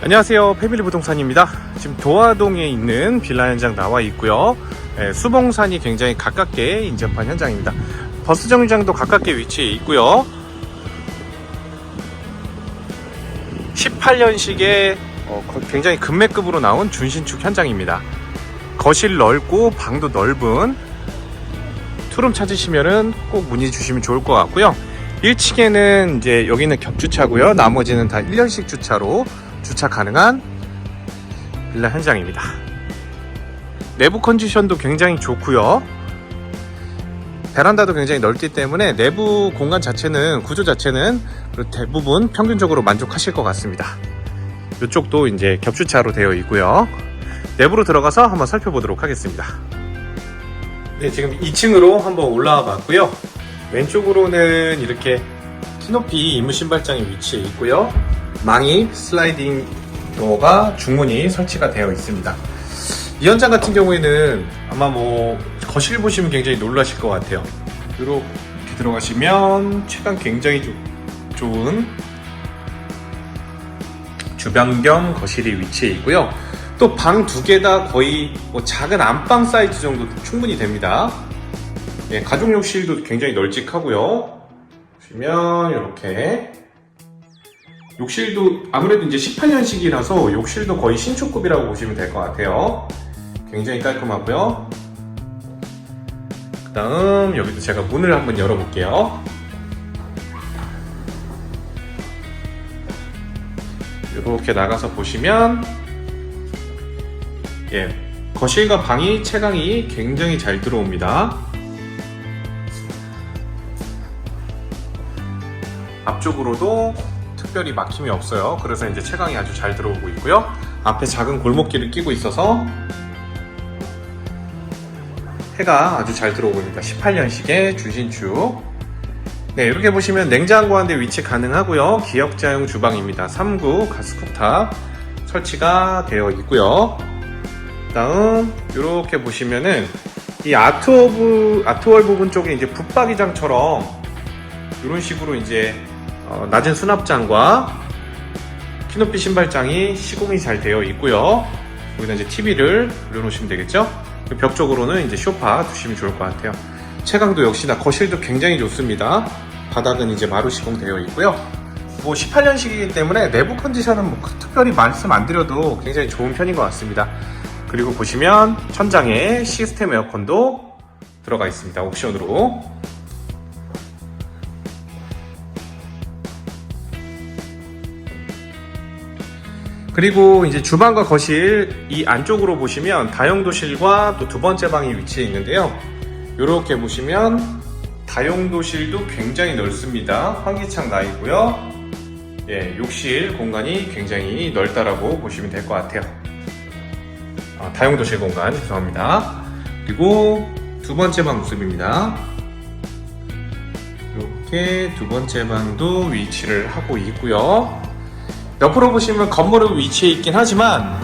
안녕하세요. 패밀리 부동산입니다. 지금 도화동에 있는 빌라 현장 나와 있고요. 예, 수봉산이 굉장히 가깝게 인접한 현장입니다. 버스 정류장도 가깝게 위치해 있고요. 18년식의 어, 굉장히 금매급으로 나온 준신축 현장입니다. 거실 넓고 방도 넓은 투룸 찾으시면은 꼭 문의 주시면 좋을 것 같고요. 1층에는 이제 여기는 격주차고요. 나머지는 다 1년식 주차로 주차 가능한 빌라 현장입니다. 내부 컨디션도 굉장히 좋고요. 베란다도 굉장히 넓기 때문에 내부 공간 자체는 구조 자체는 대부분 평균적으로 만족하실 것 같습니다. 이쪽도 이제 겹주차로 되어 있고요. 내부로 들어가서 한번 살펴보도록 하겠습니다. 네, 지금 2층으로 한번 올라와 봤고요. 왼쪽으로는 이렇게 키높이 이물 신발장이 위치해 있고요. 망이 슬라이딩 도어가 중문이 설치가 되어 있습니다. 이 현장 같은 경우에는 아마 뭐 거실 보시면 굉장히 놀라실 것 같아요. 이렇게 들어가시면 최강 굉장히 조- 좋은 주방 겸 거실이 위치해 있고요. 또 방 두 개 다 거의 뭐 작은 안방 사이즈 정도 충분히 됩니다. 예, 가족 욕실도 굉장히 널찍하고요. 보시면 이렇게 욕실도 아무래도 이제 18년식이라서 욕실도 거의 신축급이라고 보시면 될 것 같아요. 굉장히 깔끔하고요. 그 다음 여기도 제가 문을 한번 열어볼게요. 이렇게 나가서 보시면 예 거실과 방이 채광이 굉장히 잘 들어옵니다. 앞쪽으로도 특별히 막힘이 없어요. 그래서 이제 채광이 아주 잘 들어오고 있고요. 앞에 작은 골목길을 끼고 있어서 해가 아주 잘 들어오고 있습니다. 18년식의 주신축. 네, 이렇게 보시면 냉장고 한 대 위치 가능하고요. 기역자용 주방입니다. 3구 가스쿡탑 설치가 되어 있고요. 다음 이렇게 보시면은 이 아트워브 아트월 부분 쪽에 이제 붙박이장처럼 이런 식으로 이제 어, 낮은 수납장과 키높이 신발장이 시공이 잘 되어 있고요. 여기다 이제 TV를 올려놓으시면 되겠죠? 벽 쪽으로는 이제 쇼파 두시면 좋을 것 같아요. 채광도 역시나 거실도 굉장히 좋습니다. 바닥은 이제 마루 시공되어 있고요. 뭐 18년식이기 때문에 내부 컨디션은 뭐 특별히 말씀 안 드려도 굉장히 좋은 편인 것 같습니다. 그리고 보시면 천장에 시스템 에어컨도 들어가 있습니다. 옵션으로. 그리고 이제 주방과 거실 이 안쪽으로 보시면 다용도실과 또 두 번째 방이 위치해 있는데요. 이렇게 보시면 다용도실도 굉장히 넓습니다. 환기창 나 있고요. 예, 욕실 공간이 굉장히 넓다라고 보시면 될 것 같아요. 아, 다용도실 공간 죄송합니다. 그리고 두 번째 방 모습입니다. 이렇게 두 번째 방도 위치를 하고 있고요. 옆으로 보시면 건물은 위치해 있긴 하지만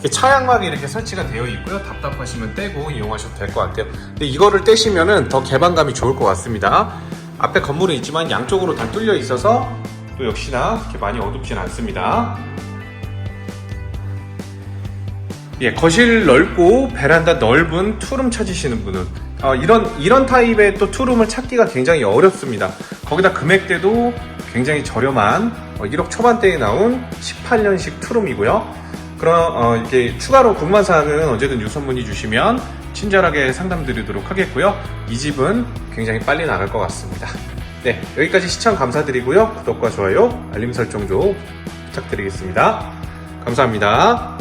이렇게 차양막이 이렇게 설치가 되어 있고요. 답답하시면 떼고 이용하셔도 될 것 같아요. 근데 이거를 떼시면은 더 개방감이 좋을 것 같습니다. 앞에 건물은 있지만 양쪽으로 다 뚫려 있어서 또 역시나 그렇게 많이 어둡진 않습니다. 예, 거실 넓고 베란다 넓은 투룸 찾으시는 분은 어, 이런 이런 타입의 또 투룸을 찾기가 굉장히 어렵습니다. 거기다 금액대도 굉장히 저렴한 어, 1억 초반대에 나온 18년식 투룸이고요. 그럼 어, 이렇게 추가로 궁금한 사항은 언제든 유선 문의 주시면 친절하게 상담드리도록 하겠고요. 이 집은 굉장히 빨리 나갈 것 같습니다. 네, 여기까지 시청 감사드리고요. 구독과 좋아요, 알림 설정도 부탁드리겠습니다. 감사합니다.